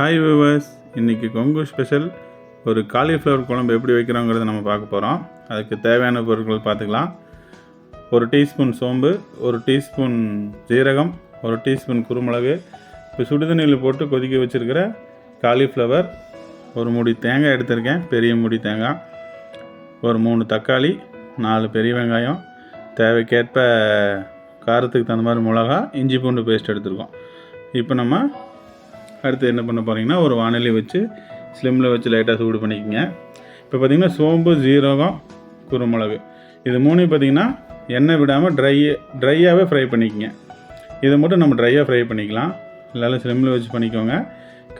Hi viewers இன்றைக்கி Kongu special ஒரு cauliflower குழம்பு எப்படி வைக்கிறோங்கிறத நம்ம பார்க்க போகிறோம் அதுக்கு தேவையான பொருட்கள் பார்த்துக்கலாம். ஒரு டீஸ்பூன் சோம்பு ஒரு டீஸ்பூன் ஜீரகம் ஒரு டீஸ்பூன் குருமிளகு. இப்போ சுடுதண்ணியில் போட்டு கொதிக்க வச்சுருக்கிற காலிஃப்ளவர் ஒரு முடி தேங்காய் எடுத்திருக்கேன் பெரிய முடி தேங்காய். ஒரு மூணு தக்காளி நாலு பெரிய வெங்காயம். தேவைக்கேற்ப காரத்துக்கு தகுந்த மாதிரி மிளகா இஞ்சி பூண்டு பேஸ்ட் எடுத்துருக்கோம். இப்போ நம்ம அடுத்து என்ன பண்ண போகிறீங்கன்னா ஒரு வானிலை வச்சு ஸ்லிம்மில் வச்சு லைட்டாக சூடு பண்ணிக்கோங்க. இப்போ பார்த்தீங்கன்னா சோம்பு ஜீரகம் குருமிளகு. இது மூணையும் பார்த்தீங்கன்னா எண்ணெய் விடாமல் ட்ரை ட்ரையாகவே ஃப்ரை பண்ணிக்கோங்க. இதை மட்டும் நம்ம ட்ரையாக ஃப்ரை பண்ணிக்கலாம். நல்லா ஸ்லிம்மில் வச்சு பண்ணிக்கோங்க.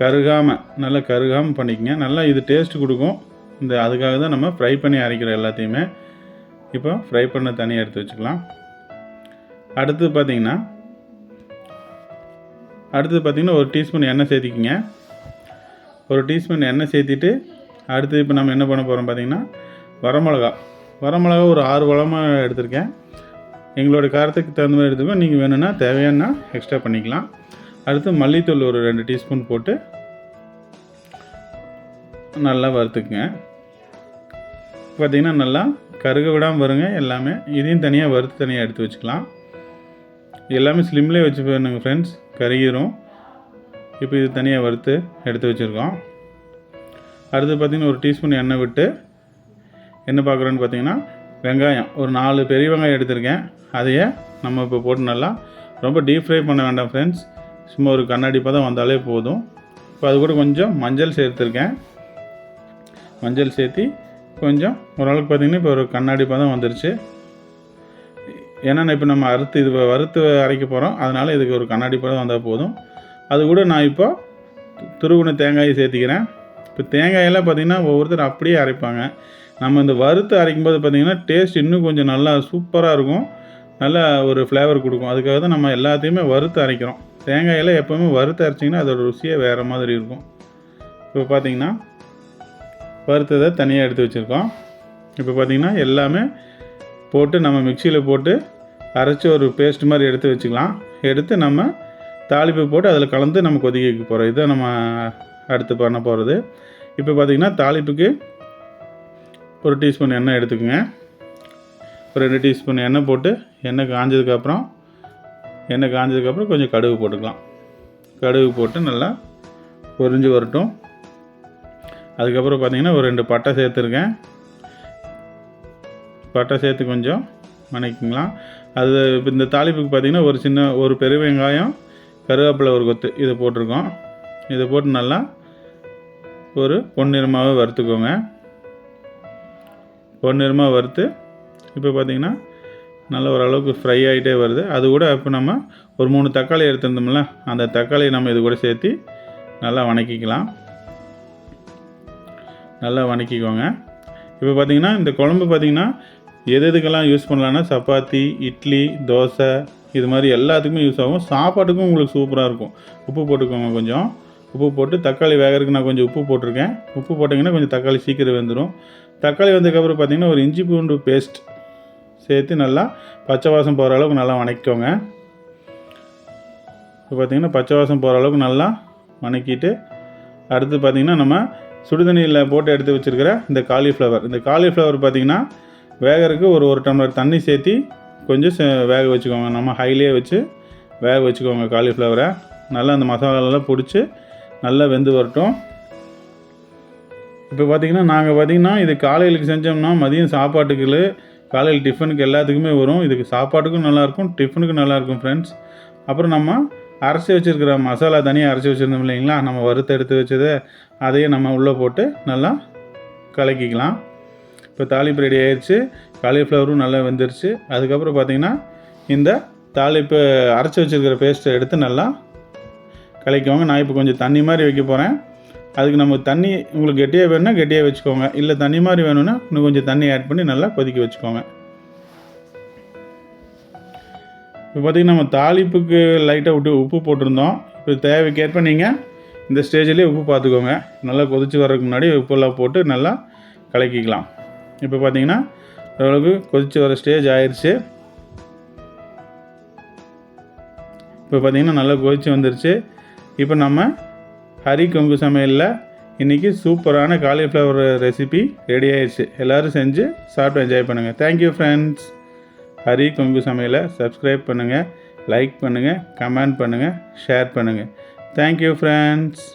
கருகாமல் நல்லா கருகாமல் பண்ணிக்கோங்க. நல்லா இது டேஸ்ட் கொடுக்கும். இந்த அதுக்காக தான் நம்ம ஃப்ரை பண்ணி அரைக்கிறோம் எல்லாத்தையுமே. இப்போ ஃப்ரை பண்ண தனியாக எடுத்து வச்சுக்கலாம். அடுத்து பார்த்தீங்கன்னா அடுத்தது பார்த்தீங்கன்னா ஒரு டீஸ்பூன் எண்ணெய் சேர்த்திக்கிங்க. ஒரு டீஸ்பூன் எண்ணெய் சேர்த்திட்டு அடுத்து இப்போ நம்ம என்ன பண்ண போகிறோம் பார்த்தீங்கன்னா வரமிளகா. வரமிளகா ஒரு ஆறு வளமாக எடுத்திருக்கேன். எங்களோட காரத்துக்கு தகுந்த மாதிரி எடுத்துக்கோ நீங்கள் வேணும்னா தேவையானா எக்ஸ்ட்ரா பண்ணிக்கலாம். அடுத்து மல்லித்தூள் ஒரு ரெண்டு டீஸ்பூன் போட்டு நல்லா வறுத்துக்குங்க. பார்த்திங்கன்னா நல்லா கருக விடாமல் வருங்க எல்லாமே. இதையும் தனியாக வறுத்து தனியாக எடுத்து வச்சுக்கலாம். எல்லாமே ஸ்லிம்லேயே வச்சு பண்ணுங்க ஃப்ரெண்ட்ஸ் கருகிரும். இப்போ இது தனியாக வறுத்து எடுத்து வச்சுருக்கோம். அடுத்து பார்த்திங்கன்னா ஒரு டீஸ்பூன் எண்ணெய் விட்டு என்ன பார்க்குறோன்னு பார்த்தீங்கன்னா வெங்காயம். ஒரு நாலு பெரிய வெங்காயம் எடுத்திருக்கேன். அதையே நம்ம இப்போ போட்டு நல்லா ரொம்ப டீப் ஃப்ரை பண்ண வேண்டாம் ஃப்ரெண்ட்ஸ் சும்மா ஒரு கண்ணாடி பதம் வந்தாலே போதும். இப்போ அது கூட கொஞ்சம் மஞ்சள் சேர்த்துருக்கேன். மஞ்சள் சேர்த்தி கொஞ்சம் ஓரளவுக்கு பார்த்திங்கன்னா இப்போ ஒரு கண்ணாடி பதம் வந்துருச்சு. ஏன்னா இப்போ நம்ம அறுத்து இது வறுத்து அரைக்க போகிறோம் அதனால் இதுக்கு ஒரு கண்ணாடி படம் வந்தால் போதும். அது கூட நான் இப்போ துருவின தேங்காயை சேர்த்திக்கிறேன். இப்போ தேங்காயெல்லாம் பார்த்திங்கன்னா ஒவ்வொருத்தர் அப்படியே அரைப்பாங்க. நம்ம இந்த வறுத்து அரைக்கும்போது பார்த்திங்கன்னா டேஸ்ட் இன்னும் கொஞ்சம் நல்லா சூப்பராக இருக்கும். நல்ல ஒரு ஃப்ளேவர் கொடுக்கும். அதுக்காக தான் நம்ம எல்லாத்தையுமே வறுத்து அரைக்கிறோம். தேங்காயெல்லாம் எப்போவுமே வறுத்து அரைச்சிங்கன்னா அதோட ருசியே வேறு மாதிரி இருக்கும். இப்போ பார்த்திங்கன்னா வறுத்ததை தனியாக எடுத்து வச்சுருக்கோம். இப்போ பார்த்திங்கன்னா எல்லாமே போட்டு நம்ம மிக்சியில் போட்டு அரைச்சி ஒரு பேஸ்ட் மாதிரி எடுத்து வச்சுக்கலாம். எடுத்து நம்ம தாளிப்பு போட்டு அதில் கலந்து நம்ம கொதிக்க வைக்க போகிறோம் இதுதான் நம்ம அடுத்து பண்ண போகிறது இப்போ பார்த்திங்கன்னா தாளிப்புக்கு ஒரு டீஸ்பூன் எண்ணெய் எடுத்துக்கோங்க. ஒரு ரெண்டு டீஸ்பூன் எண்ணெய் போட்டு எண்ணெய் காஞ்சதுக்கப்புறம் எண்ணெய் காஞ்சதுக்கப்புறம் கொஞ்சம் கடுகு போட்டுக்கலாம். கடுகு போட்டு நல்லா பொரிஞ்சு வரட்டும். அதுக்கப்புறம் பார்த்திங்கன்னா ஒரு ரெண்டு பட்டை சேர்த்துருக்கேன். பட்டை சேர்த்து கொஞ்சம் வணக்கிக்கலாம். அது இப்போ இந்த தாளிப்புக்கு பார்த்திங்கன்னா ஒரு சின்ன ஒரு பெரு வெங்காயம் கருவேப்பிலை ஒரு கொத்து இதை போட்டிருக்கோம். இதை போட்டு நல்லா ஒரு பொன்னிறமாகவே வறுத்துக்கோங்க. பொன்னிறமாக வறுத்து இப்போ பார்த்திங்கன்னா நல்ல ஓரளவுக்கு ஃப்ரை ஆகிட்டே வருது. அது கூட இப்போ நம்ம ஒரு மூணு தக்காளி எடுத்திருந்தோம்ல அந்த தக்காளியை நம்ம இது கூட சேர்த்து நல்லா வணக்கிக்கலாம். நல்லா வணக்கிக்கோங்க. இப்போ பார்த்திங்கன்னா இந்த குழம்பு பார்த்திங்கன்னா எது எதுக்கெல்லாம் யூஸ் பண்ணலான்னா சப்பாத்தி இட்லி தோசை இது மாதிரி எல்லாத்துக்குமே யூஸ் ஆகும். சாப்பாட்டுக்கும் உங்களுக்கு சூப்பராக இருக்கும். உப்பு போட்டுக்கோங்க கொஞ்சம். உப்பு போட்டு தக்காளி வேகிறதுக்கு நான் கொஞ்சம் உப்பு போட்டிருக்கேன். உப்பு போட்டிங்கன்னா கொஞ்சம் தக்காளி சீக்கிரம் வெந்துடும் தக்காளி வந்ததுக்கப்புறம் பார்த்திங்கன்னா ஒரு இஞ்சி பூண்டு பேஸ்ட் சேர்த்து நல்லா பச்சை வாசம் போகிற அளவுக்கு நல்லா வணக்கிக்கோங்க. இப்போ பார்த்திங்கன்னா பச்சை வாசம் போகிற அளவுக்கு நல்லா வணக்கிட்டு அடுத்து பார்த்திங்கன்னா நம்ம சுடுதண்ணியில் போட்டு எடுத்து வச்சுருக்கிற இந்த காலிஃப்ளவர் இந்த காலிஃப்ளவர் பார்த்திங்கன்னா வேகிறதுக்கு ஒரு ஒரு டம்ளர் தண்ணி சேர்த்தி கொஞ்சம் சே- வேக வச்சுக்கோங்க. நம்ம ஹைலேயே வச்சு வேக வச்சுக்கோங்க காலிஃப்ளவரை நல்லா அந்த மசாலாலாம் பிடிச்சி நல்லா வெந்து வரட்டும். இப்போ பார்த்திங்கன்னா நாங்கள் பார்த்திங்கன்னா இது காலையிலுக்கு செஞ்சோம்னா மதியம் சாப்பாட்டுக்கு காலையில் டிஃபனுக்கு எல்லாத்துக்குமே வரும். இதுக்கு சாப்பாட்டுக்கும் நல்லாயிருக்கும் டிஃபனுக்கும் நல்லாயிருக்கும் ஃப்ரெண்ட்ஸ் அப்புறம் நம்ம அரைச்சி வச்சுருக்கிற மசாலா தனியாக அரைச்சி வச்சுருந்தோம் இல்லைங்களா? நம்ம வறுத்து எடுத்து வச்சதை அதையே நம்ம உள்ளே போட்டு நல்லா கலக்கிக்கலாம். இப்போ தாளிப்பு ரெடி ஆயிடுச்சு காலிஃப்ளவரும் நல்லா வெந்துருச்சு. அதுக்கப்புறம் பார்த்திங்கன்னா இந்த தாளிப்பு அரைச்சி வச்சுருக்கிற பேஸ்ட்டை எடுத்து நல்லா கலக்கிவாங்க நான் இப்போ கொஞ்சம் தண்ணி மாதிரி வைக்க போகிறேன் அதுக்கு நம்ம தண்ணி உங்களுக்கு கெட்டியாக வேணும்னா கெட்டியாக வச்சுக்கோங்க. இல்லை தண்ணி மாதிரி வேணும்னா இன்னும் கொஞ்சம் தண்ணி ஆட் பண்ணி நல்லா கொதிக்க வச்சுக்கோங்க. இப்போ பார்த்திங்கன்னா நம்ம தாளிப்புக்கு லைட்டாக விட்டு உப்பு போட்டிருந்தோம். இப்போ தேவைக்கேற்ப நீங்கள் இந்த ஸ்டேஜ்லேயே உப்பு பார்த்துக்கோங்க. நல்லா கொதிச்சு வர்றதுக்கு முன்னாடி உப்பெல்லாம் போட்டு நல்லா கலக்கிக்கலாம். இப்போ பார்த்தீங்கன்னா ஓரளவுக்கு கொதித்து வர ஸ்டேஜ் ஆயிடுச்சு இப்போ பார்த்தீங்கன்னா நல்லா கொதித்து வந்துருச்சு. இப்போ நம்ம ஹரி கொங்கு சமையலில் இன்றைக்கி சூப்பரான காலிஃப்ளவர் ரெசிபி ரெடி ஆயிடுச்சு எல்லோரும் செஞ்சு சாப்பிட்டு என்ஜாய் பண்ணுங்கள் தேங்க்யூ ஃப்ரெண்ட்ஸ் ஹரி கொங்கு சமையலை சப்ஸ்கிரைப் பண்ணுங்கள் லைக் பண்ணுங்கள் கமெண்ட் பண்ணுங்கள் ஷேர் பண்ணுங்கள் தேங்க்யூ ஃப்ரெண்ட்ஸ்